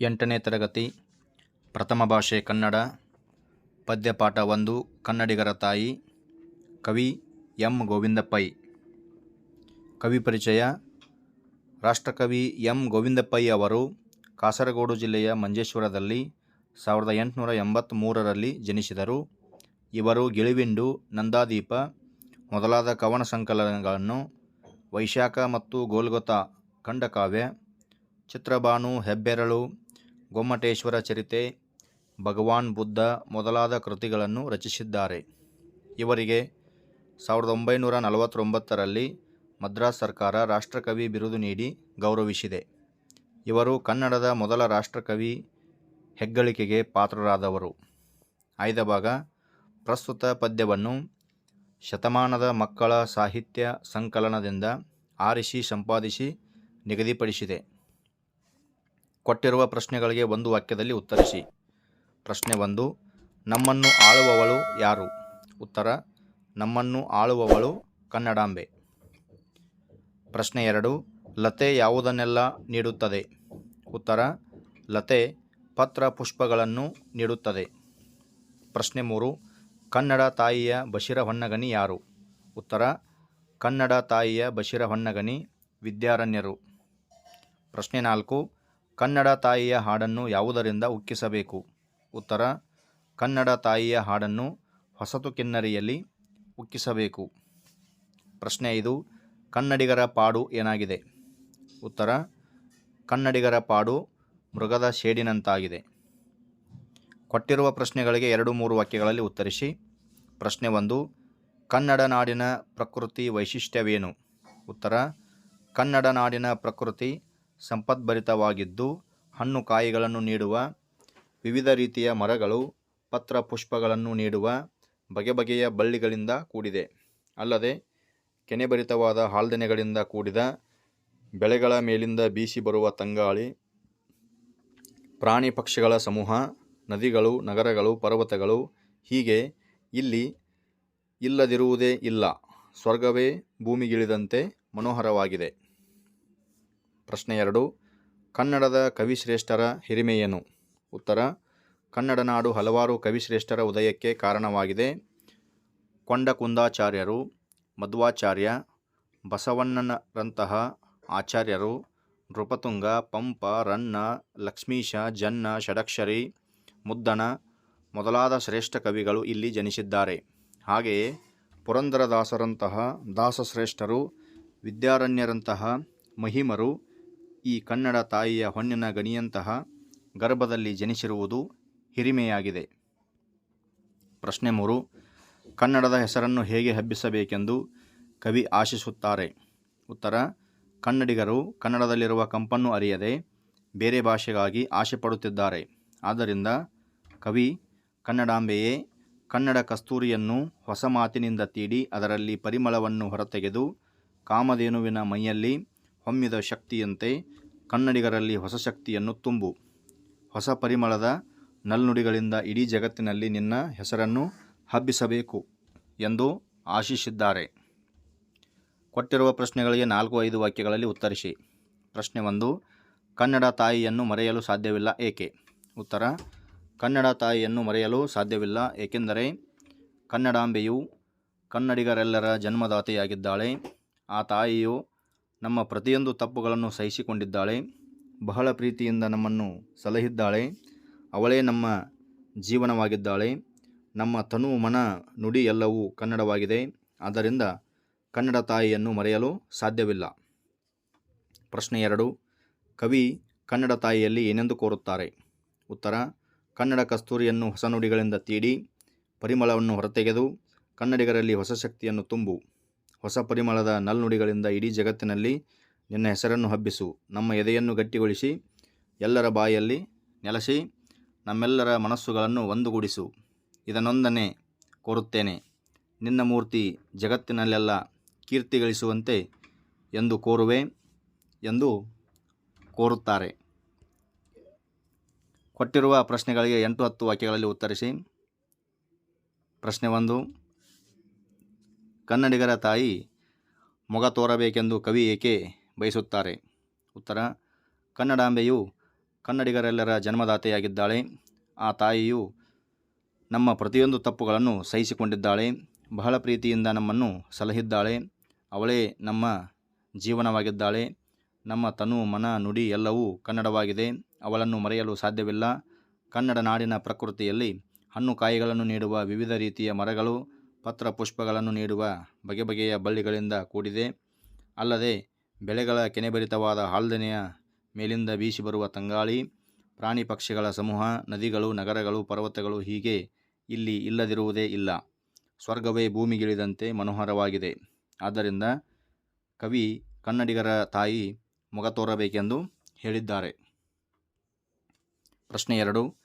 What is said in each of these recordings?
ಎಂಟನೇ ತರಗತಿ, ಪ್ರಥಮ ಭಾಷೆ ಕನ್ನಡ, ಪದ್ಯಪಾಠ ಒಂದು, ಕನ್ನಡಿಗರ ತಾಯಿ, ಕವಿ ಎಂ. ಗೋವಿಂದಪ್ಪೈ. ಕವಿ ಪರಿಚಯ, ರಾಷ್ಟ್ರಕವಿ ಎಂ. ಗೋವಿಂದಪ್ಪೈ ಅವರು ಕಾಸರಗೋಡು ಜಿಲ್ಲೆಯ ಮಂಜೇಶ್ವರದಲ್ಲಿ ಸಾವಿರದ ಎಂಟುನೂರ ಎಂಬತ್ತ್ಮೂರರಲ್ಲಿ ಜನಿಸಿದರು. ಇವರು ಗಿಳಿವಿಂಡು ನಂದಾದೀಪ, ಮೊದಲಾದ ಕವನ ಸಂಕಲನಗಳನ್ನು ವೈಶಾಖ ಮತ್ತು ಗೋಲ್ಗೊತ, ಖಂಡಕಾವ್ಯ, ಚಿತ್ರಬಾನು, ಹೆಬ್ಬೆರಳು ಗೊಮ್ಮಟೇಶ್ವರ ಚರಿತೆ, ಭಗವಾನ್ ಬುದ್ಧ ಮೊದಲಾದ ಕೃತಿಗಳನ್ನು ರಚಿಸಿದ್ದಾರೆ. ಇವರಿಗೆ ಸಾವಿರದ ಒಂಬೈನೂರ ನಲವತ್ತೊಂಬತ್ತರಲ್ಲಿ ಮದ್ರಾಸ್ ಸರ್ಕಾರ ರಾಷ್ಟ್ರಕವಿ ಬಿರುದು ನೀಡಿ ಗೌರವಿಸಿದೆ. ಇವರು ಕನ್ನಡದ ಮೊದಲ ರಾಷ್ಟ್ರಕವಿ ಹೆಗ್ಗಳಿಕೆಗೆ ಪಾತ್ರರಾದವರು. ಆಯ್ದ ಭಾಗ ಪ್ರಸ್ತುತ ಪದ್ಯವನ್ನು ಶತಮಾನದ ಮಕ್ಕಳ ಸಾಹಿತ್ಯ ಸಂಕಲನದಿಂದ ಆರಿಸಿ ಸಂಪಾದಿಸಿ ನಿಗದಿಪಡಿಸಿದೆ. ಕೊಟ್ಟಿರುವ ಪ್ರಶ್ನೆಗಳಿಗೆ ಒಂದು ವಾಕ್ಯದಲ್ಲಿ ಉತ್ತರಿಸಿ. ಪ್ರಶ್ನೆ ಒಂದು, ನಮ್ಮನ್ನು ಆಳುವವಳು ಯಾರು? ಉತ್ತರ, ನಮ್ಮನ್ನು ಆಳುವವಳು ಕನ್ನಡಾಂಬೆ. ಪ್ರಶ್ನೆ ಎರಡು, ಲತೆ ಯಾವುದನ್ನೆಲ್ಲ ನೀಡುತ್ತದೆ? ಉತ್ತರ, ಲತೆ ಪತ್ರ ಪುಷ್ಪಗಳನ್ನು ನೀಡುತ್ತದೆ. ಪ್ರಶ್ನೆ ಮೂರು, ಕನ್ನಡ ತಾಯಿಯ ಬಶಿರ ಹೊನ್ನಗನಿ ಯಾರು? ಉತ್ತರ, ಕನ್ನಡ ತಾಯಿಯ ಬಶಿರ ಹೊನ್ನಗನಿ ವಿದ್ಯಾರಣ್ಯರು. ಪ್ರಶ್ನೆ ನಾಲ್ಕು ಕನ್ನಡ ತಾಯಿಯ ಹಾಡನ್ನು ಯಾವುದರಿಂದ ಉಕ್ಕಿಸಬೇಕು? ಉತ್ತರ, ಕನ್ನಡ ತಾಯಿಯ ಹಾಡನ್ನು ಹೊಸತು ಕಿನ್ನರಿಯಲ್ಲಿ ಉಕ್ಕಿಸಬೇಕು. ಪ್ರಶ್ನೆ ಐದು, ಕನ್ನಡಿಗರ ಪಾಡು ಏನಾಗಿದೆ? ಉತ್ತರ, ಕನ್ನಡಿಗರ ಪಾಡು ಮೃಗದ ಶೇಡಿನಂತಾಗಿದೆ. ಕೊಟ್ಟಿರುವ ಪ್ರಶ್ನೆಗಳಿಗೆ ಎರಡು ಮೂರು ವಾಕ್ಯಗಳಲ್ಲಿ ಉತ್ತರಿಸಿ. ಪ್ರಶ್ನೆ ಒಂದು, ಕನ್ನಡ ನಾಡಿನ ಪ್ರಕೃತಿ ವೈಶಿಷ್ಟ್ಯವೇನು? ಉತ್ತರ, ಕನ್ನಡ ನಾಡಿನ ಪ್ರಕೃತಿ ಸಂಪದ್ಭರಿತವಾಗಿದ್ದು ಹಣ್ಣು ಕಾಯಿಗಳನ್ನು ನೀಡುವ, ವಿವಿಧ ರೀತಿಯ ಮರಗಳು, ಪತ್ರ ಪುಷ್ಪಗಳನ್ನು ನೀಡುವ ಬಗೆ ಬಗೆಯ ಬಳ್ಳಿಗಳಿಂದ ಕೂಡಿದೆ. ಅಲ್ಲದೆ ಕೆನೆಭರಿತವಾದ ಹಾಲ್ದೆನೆಗಳಿಂದ ಕೂಡಿದ ಬೆಳೆಗಳ ಮೇಲಿಂದ ಬೀಸಿ ಬರುವ ತಂಗಾಳಿ, ಪ್ರಾಣಿ ಪಕ್ಷಿಗಳ ಸಮೂಹ, ನದಿಗಳು, ನಗರಗಳು, ಪರ್ವತಗಳು ಹೀಗೆ ಇಲ್ಲಿ ಇಲ್ಲದಿರುವುದೇ ಇಲ್ಲ. ಸ್ವರ್ಗವೇ ಭೂಮಿಗಿಳಿದಂತೆ ಮನೋಹರವಾಗಿದೆ. ಪ್ರಶ್ನೆ ಎರಡು. ಕನ್ನಡದ ಕವಿಶ್ರೇಷ್ಠರ ಹಿರಿಮೆಯೇನು? ಉತ್ತರ, ಕನ್ನಡ ನಾಡು ಹಲವಾರು ಕವಿಶ್ರೇಷ್ಠರ ಉದಯಕ್ಕೆ ಕಾರಣವಾಗಿದೆ. ಕೊಂಡಕುಂದಾಚಾರ್ಯರು, ಮಧ್ವಾಚಾರ್ಯ ಬಸವಣ್ಣನರಂತಹ ಆಚಾರ್ಯರು, ನೃಪತುಂಗ, ಪಂಪ, ರನ್ನ, ಲಕ್ಷ್ಮೀಶ, ಜನ್ನ, ಷಡಕ್ಷರಿ, ಮುದ್ದಣ ಮೊದಲಾದ ಶ್ರೇಷ್ಠ ಕವಿಗಳು ಇಲ್ಲಿ ಜನಿಸಿದ್ದಾರೆ. ಹಾಗೆಯೇ ಪುರಂದರದಾಸರಂತಹ ದಾಸಶ್ರೇಷ್ಠರು, ವಿದ್ಯಾರಣ್ಯರಂತಹ ಮಹಿಮರು ಈ ಕನ್ನಡ ತಾಯಿಯ ಹೊನ್ನಿನ ಗಣಿಯಂತಹ ಗರ್ಭದಲ್ಲಿ ಜನಿಸಿರುವುದು ಹಿರಿಮೆಯಾಗಿದೆ. ಪ್ರಶ್ನೆ ಮೂರು, ಕನ್ನಡದ ಹೆಸರನ್ನು ಹೇಗೆ ಹಬ್ಬಿಸಬೇಕೆಂದು ಕವಿ ಆಶಿಸುತ್ತಾರೆ. ಉತ್ತರ, ಕನ್ನಡಿಗರು ಕನ್ನಡದಲ್ಲಿರುವ ಕಂಪನ್ನು ಅರಿಯದೆ ಬೇರೆ ಭಾಷೆಗಾಗಿ ಆಶೆ ಪಡುತ್ತಿದ್ದಾರೆ. ಆದ್ದರಿಂದ ಕವಿ, ಕನ್ನಡಾಂಬೆಯೇ ಕನ್ನಡ ಕಸ್ತೂರಿಯನ್ನು ಹೊಸ ಮಾತಿನಿಂದ ತೀಡಿ ಅದರಲ್ಲಿ ಪರಿಮಳವನ್ನು ಹೊರತೆಗೆದು ಕಾಮಧೇನುವಿನ ಮೈಯಲ್ಲಿ ಹೊಮ್ಮಿದ ಶಕ್ತಿಯಂತೆ ಕನ್ನಡಿಗರಲ್ಲಿ ಹೊಸ ಶಕ್ತಿಯನ್ನು ತುಂಬು. ಹೊಸ ಪರಿಮಳದ ನಲ್ನುಡಿಗಳಿಂದ ಇಡೀ ಜಗತ್ತಿನಲ್ಲಿ ನಿನ್ನ ಹೆಸರನ್ನು ಹಬ್ಬಿಸಬೇಕು ಎಂದು ಆಶಿಸಿದ್ದಾರೆ. ಕೊಟ್ಟಿರುವ ಪ್ರಶ್ನೆಗಳಿಗೆ ನಾಲ್ಕು ಐದು ವಾಕ್ಯಗಳಲ್ಲಿ ಉತ್ತರಿಸಿ. ಪ್ರಶ್ನೆ ಒಂದು, ಕನ್ನಡ ತಾಯಿಯನ್ನು ಮರೆಯಲು ಸಾಧ್ಯವಿಲ್ಲ ಏಕೆ? ಉತ್ತರ, ಕನ್ನಡ ತಾಯಿಯನ್ನು ಮರೆಯಲು ಸಾಧ್ಯವಿಲ್ಲ ಏಕೆಂದರೆ ಕನ್ನಡಾಂಬೆಯು ಕನ್ನಡಿಗರೆಲ್ಲರ ಜನ್ಮದಾತೆಯಾಗಿದ್ದಾಳೆ. ಆ ತಾಯಿಯು ನಮ್ಮ ಪ್ರತಿಯೊಂದು ತಪ್ಪುಗಳನ್ನು ಸಹಿಸಿಕೊಂಡಿದ್ದಾಳೆ. ಬಹಳ ಪ್ರೀತಿಯಿಂದ ನಮ್ಮನ್ನು ಸಲಹಿದ್ದಾಳೆ. ಅವಳೇ ನಮ್ಮ ಜೀವನವಾಗಿದ್ದಾಳೆ. ನಮ್ಮ ತನು ಮನ, ನುಡಿ ಎಲ್ಲವೂ ಕನ್ನಡವಾಗಿದೆ. ಆದ್ದರಿಂದ ಕನ್ನಡ ತಾಯಿಯನ್ನು ಮರೆಯಲು ಸಾಧ್ಯವಿಲ್ಲ. ಪ್ರಶ್ನೆ ಎರಡು. ಕವಿ ಕನ್ನಡ ತಾಯಿಯಲ್ಲಿ ಏನೆಂದು ಕೋರುತ್ತಾರೆ? ಉತ್ತರ. ಕನ್ನಡ ಕಸ್ತೂರಿಯನ್ನು ಹೊಸ ನುಡಿಗಳಿಂದ ತೀಡಿ, ಪರಿಮಳವನ್ನು ಹೊರತೆಗೆದು, ಕನ್ನಡಿಗರಲ್ಲಿ ಹೊಸ ಶಕ್ತಿಯನ್ನು ತುಂಬು. ಹೊಸ ಪರಿಮಳದ ನಲ್ನುಡಿಗಳಿಂದ ಇಡೀ ಜಗತ್ತಿನಲ್ಲಿ ನಿನ್ನ ಹೆಸರನ್ನು ಹಬ್ಬಿಸು. ನಮ್ಮ ಎದೆಯನ್ನು ಗಟ್ಟಿಗೊಳಿಸಿ, ಎಲ್ಲರ ಬಾಯಲ್ಲಿ ನೆಲೆಸಿ, ನಮ್ಮೆಲ್ಲರ ಮನಸ್ಸುಗಳನ್ನು ಒಂದುಗೂಡಿಸು. ಇದನ್ನೊಂದನೆ ಕೋರುತ್ತೇನೆ. ನಿನ್ನ ಮೂರ್ತಿ ಜಗತ್ತಿನಲ್ಲೆಲ್ಲ ಕೀರ್ತಿ ಗಳಿಸುವಂತೆ ಎಂದು ಕೋರುವೆ, ಎಂದು ಕೋರುತ್ತಾರೆ. ಕೊಟ್ಟಿರುವ ಪ್ರಶ್ನೆಗಳಿಗೆ ಎಂಟು ಹತ್ತು ವಾಕ್ಯಗಳಲ್ಲಿ ಉತ್ತರಿಸಿ. ಪ್ರಶ್ನೆ ಒಂದು ಕನ್ನಡಿಗರ ತಾಯಿ ಮೊಗ ತೋರಬೇಕೆಂದು ಕವಿ ಏಕೆ ಬಯಸುತ್ತಾರೆ? ಉತ್ತರ, ಕನ್ನಡಾಂಬೆಯು ಕನ್ನಡಿಗರೆಲ್ಲರ ಜನ್ಮದಾತೆಯಾಗಿದ್ದಾಳೆ. ಆ ತಾಯಿಯು ನಮ್ಮ ಪ್ರತಿಯೊಂದು ತಪ್ಪುಗಳನ್ನು ಸಹಿಸಿಕೊಂಡಿದ್ದಾಳೆ. ಬಹಳ ಪ್ರೀತಿಯಿಂದ ನಮ್ಮನ್ನು ಸಲಹಿದ್ದಾಳೆ. ಅವಳೇ ನಮ್ಮ ಜೀವನವಾಗಿದ್ದಾಳೆ. ನಮ್ಮ ತನು, ಮನ, ನುಡಿ ಎಲ್ಲವೂ ಕನ್ನಡವಾಗಿದೆ. ಅವಳನ್ನು ಮರೆಯಲು ಸಾಧ್ಯವಿಲ್ಲ. ಕನ್ನಡ ನಾಡಿನ ಪ್ರಕೃತಿಯಲ್ಲಿ ಹಣ್ಣು ಕಾಯಿಗಳನ್ನು ನೀಡುವ ವಿವಿಧ ರೀತಿಯ ಮರಗಳು ಪತ್ರ ಪುಷ್ಪಗಳನ್ನು ನೀಡುವ ಬಗೆ ಬಗೆಯ ಬಳ್ಳಿಗಳಿಂದ ಕೂಡಿದೆ. ಅಲ್ಲದೆ, ಬೆಳೆಗಳ ಕೆನೆಭರಿತವಾದ ಹಾಲ್ದನೆಯ ಮೇಲಿಂದ ಬೀಸಿ ಬರುವ ತಂಗಾಳಿ, ಪ್ರಾಣಿ ಪಕ್ಷಿಗಳ ಸಮೂಹ, ನದಿಗಳು, ನಗರಗಳು, ಪರ್ವತಗಳು ಹೀಗೆ ಇಲ್ಲಿ ಇಲ್ಲದಿರುವುದೇ ಇಲ್ಲ. ಸ್ವರ್ಗವೇ ಭೂಮಿಗಿಳಿದಂತೆ ಮನೋಹರವಾಗಿದೆ. ಆದ್ದರಿಂದ ಕವಿ ಕನ್ನಡಿಗರ ತಾಯಿ ಮೊಗ ತೋರಬೇಕೆಂದು ಹೇಳಿದ್ದಾರೆ. ಪ್ರಶ್ನೆ ಎರಡು.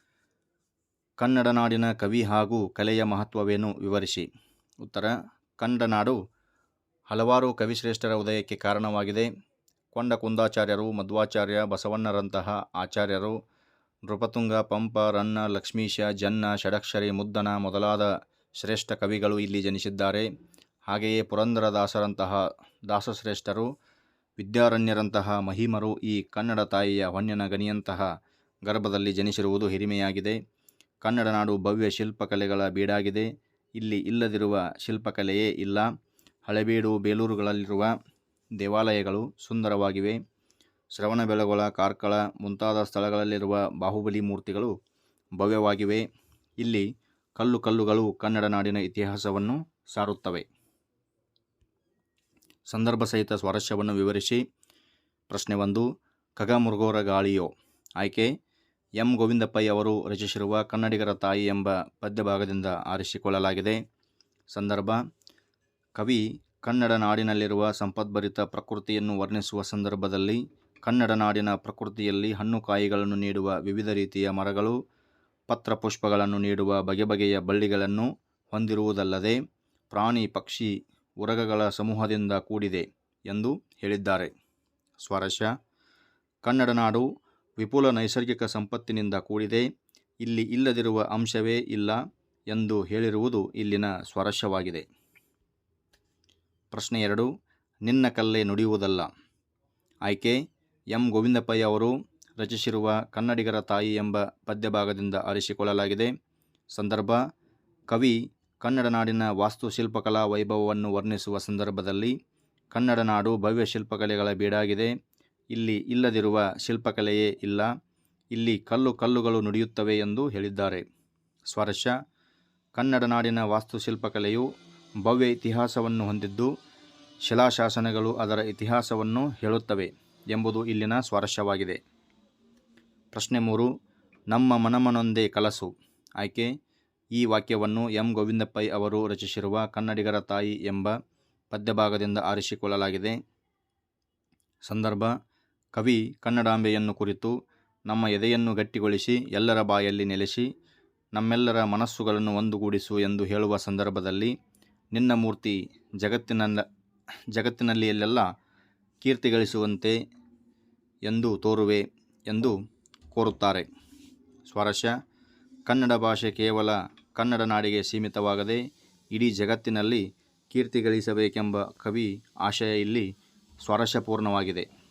ಕನ್ನಡ ನಾಡಿನ ಕವಿ ಹಾಗೂ ಕಲೆಯ ಮಹತ್ವವೇನು? ವಿವರಿಸಿ. ಉತ್ತರ ಕನ್ನಡ ನಾಡು ಹಲವಾರು ಕವಿಶ್ರೇಷ್ಠರ ಉದಯಕ್ಕೆ ಕಾರಣವಾಗಿದೆ. ಕೊಂಡ ಕುಂದಾಚಾರ್ಯರು, ಮಧ್ವಾಚಾರ್ಯ ಬಸವಣ್ಣರಂತಹ ಆಚಾರ್ಯರು, ನೃಪತುಂಗ, ಪಂಪ, ರನ್ನ, ಲಕ್ಷ್ಮೀಶ, ಜನ್ನ, ಷಡಕ್ಷರಿ, ಮುದ್ದನ ಮೊದಲಾದ ಶ್ರೇಷ್ಠ ಕವಿಗಳು ಇಲ್ಲಿ ಜನಿಸಿದ್ದಾರೆ. ಹಾಗೆಯೇ ಪುರಂದರದಾಸರಂತಹ ದಾಸಶ್ರೇಷ್ಠರು, ವಿದ್ಯಾರಣ್ಯರಂತಹ ಮಹಿಮರು ಈ ಕನ್ನಡ ತಾಯಿಯ ಹೊನ್ನಿನ ಗಣಿಯಂತಹ ಗರ್ಭದಲ್ಲಿ ಜನಿಸಿರುವುದು ಹಿರಿಮೆಯಾಗಿದೆ. ಕನ್ನಡ ನಾಡು ಭವ್ಯ ಶಿಲ್ಪಕಲೆಗಳ ಬೀಡಾಗಿದೆ. ಇಲ್ಲಿ ಇಲ್ಲದಿರುವ ಶಿಲ್ಪಕಲೆಯೇ ಇಲ್ಲ. ಹಳೆಬೀಡು ಬೇಲೂರುಗಳಲ್ಲಿರುವ ದೇವಾಲಯಗಳು ಸುಂದರವಾಗಿವೆ. ಶ್ರವಣಬೆಳಗೊಳ ಕಾರ್ಕಳ ಮುಂತಾದ ಸ್ಥಳಗಳಲ್ಲಿರುವ ಬಾಹುಬಲಿ ಮೂರ್ತಿಗಳು ಭವ್ಯವಾಗಿವೆ. ಇಲ್ಲಿ ಕಲ್ಲು ಕಲ್ಲುಗಳು ಕನ್ನಡ ನಾಡಿನ ಇತಿಹಾಸವನ್ನು ಸಾರುತ್ತವೆ. ಸಂದರ್ಭ ಸಹಿತ ಸ್ವಾರಸ್ಯವನ್ನು ವಿವರಿಸಿ. ಪ್ರಶ್ನೆ ಒಂದು ಖಗಮೃಗೋರ ಗಾಳಿಯೋ? ಆಯ್ಕೆ ಎಂ. ಗೋವಿಂದಪ್ಪಯ್ಯ ಅವರು ರಚಿಸಿರುವ ಕನ್ನಡಿಗರ ತಾಯಿ ಎಂಬ ಪದ್ಯಭಾಗದಿಂದ ಆರಿಸಿಕೊಳ್ಳಲಾಗಿದೆ. ಸಂದರ್ಭ, ಕವಿ ಕನ್ನಡ ನಾಡಿನಲ್ಲಿರುವ ಸಂಪದ್ಭರಿತ ಪ್ರಕೃತಿಯನ್ನು ವರ್ಣಿಸುವ ಸಂದರ್ಭದಲ್ಲಿ ಕನ್ನಡ ನಾಡಿನ ಪ್ರಕೃತಿಯಲ್ಲಿ ಹಣ್ಣು ಕಾಯಿಗಳನ್ನು ನೀಡುವ ವಿವಿಧ ರೀತಿಯ ಮರಗಳು, ಪತ್ರ ಪುಷ್ಪಗಳನ್ನು ನೀಡುವ ಬಗೆ ಬಗೆಯ ಬಳ್ಳಿಗಳನ್ನು ಹೊಂದಿರುವುದಲ್ಲದೆ ಪ್ರಾಣಿ, ಪಕ್ಷಿ, ಉರಗಗಳ ಸಮೂಹದಿಂದ ಕೂಡಿದೆ ಎಂದು ಹೇಳಿದ್ದಾರೆ. ಸ್ವರಶ ಕನ್ನಡ ನಾಡು ವಿಪುಲ ನೈಸರ್ಗಿಕ ಸಂಪತ್ತಿನಿಂದ ಕೂಡಿದೆ. ಇಲ್ಲಿ ಇಲ್ಲದಿರುವ ಅಂಶವೇ ಇಲ್ಲ ಎಂದು ಹೇಳಿರುವುದು ಇಲ್ಲಿನ ಸ್ವರಸ್ಯವಾಗಿದೆ. ಪ್ರಶ್ನೆ ಎರಡು, ನಿನ್ನ ಕಲ್ಲೆ ನುಡಿಯುವುದಲ್ಲ. ಆಯ್ಕೆ, ಎಂ. ಗೋವಿಂದಪ್ಪಯ್ಯ ಅವರು ರಚಿಸಿರುವ ಕನ್ನಡಿಗರ ತಾಯಿ ಎಂಬ ಪದ್ಯಭಾಗದಿಂದ ಆರಿಸಿಕೊಳ್ಳಲಾಗಿದೆ. ಸಂದರ್ಭ, ಕವಿ, ಕನ್ನಡ ನಾಡಿನ ವಾಸ್ತುಶಿಲ್ಪಕಲಾ ವೈಭವವನ್ನು ವರ್ಣಿಸುವ ಸಂದರ್ಭದಲ್ಲಿ ಕನ್ನಡ ನಾಡು ಭವ್ಯ ಶಿಲ್ಪಕಲೆಗಳ ಬೀಡಾಗಿದೆ. ಇಲ್ಲಿ ಇಲ್ಲದಿರುವ ಶಿಲ್ಪಕಲೆಯೇ ಇಲ್ಲ. ಇಲ್ಲಿ ಕಲ್ಲು ಕಲ್ಲುಗಳು ನುಡಿಯುತ್ತವೆ ಎಂದು ಹೇಳಿದ್ದಾರೆ. ಸ್ವರಶ ಕನ್ನಡ ನಾಡಿನ ವಾಸ್ತುಶಿಲ್ಪಕಲೆಯು ಭವ್ಯ ಇತಿಹಾಸವನ್ನು ಹೊಂದಿದ್ದು, ಶಿಲಾಶಾಸನಗಳು ಅದರ ಇತಿಹಾಸವನ್ನು ಹೇಳುತ್ತವೆ ಎಂಬುದು ಇಲ್ಲಿನ ಸ್ವಾರಸ್ಯವಾಗಿದೆ. ಪ್ರಶ್ನೆ ಮೂರು. ನಮ್ಮ ಮನಮನೊಂದೇ ಕಲಸು. ಆಯ್ಕೆ. ಈ ವಾಕ್ಯವನ್ನು ಎಂ. ಗೋವಿಂದಪ್ಪೈ ಅವರು ರಚಿಸಿರುವ ಕನ್ನಡಿಗರ ತಾಯಿ ಎಂಬ ಪದ್ಯಭಾಗದಿಂದ ಆರಿಸಿಕೊಳ್ಳಲಾಗಿದೆ. ಸಂದರ್ಭ. ಕವಿ ಕನ್ನಡಾಂಬೆಯನ್ನು ಕುರಿತು ನಮ್ಮ ಎದೆಯನ್ನು ಗಟ್ಟಿಗೊಳಿಸಿ ಎಲ್ಲರ ಬಾಯಲ್ಲಿ ನೆಲೆಸಿ ನಮ್ಮೆಲ್ಲರ ಮನಸ್ಸುಗಳನ್ನು ಒಂದುಗೂಡಿಸು ಎಂದು ಹೇಳುವ ಸಂದರ್ಭದಲ್ಲಿ ನಿನ್ನ ಮೂರ್ತಿ ಜಗತ್ತಿನ ಜಗತ್ತಿನಲ್ಲಿ ಎಲ್ಲೆಲ್ಲ ಕೀರ್ತಿ ಗಳಿಸುವಂತೆ ಎಂದು ತೋರುವೆ ಎಂದು ಕೋರುತ್ತಾರೆ. ಸ್ವಾರಸ್ಯ. ಕನ್ನಡ ಭಾಷೆ ಕೇವಲ ಕನ್ನಡ ನಾಡಿಗೆ ಸೀಮಿತವಾಗದೆ ಇಡೀ ಜಗತ್ತಿನಲ್ಲಿ ಕೀರ್ತಿ ಗಳಿಸಬೇಕೆಂಬ ಕವಿ ಆಶಯ ಇಲ್ಲಿ ಸ್ವಾರಸ್ಯಪೂರ್ಣವಾಗಿದೆ.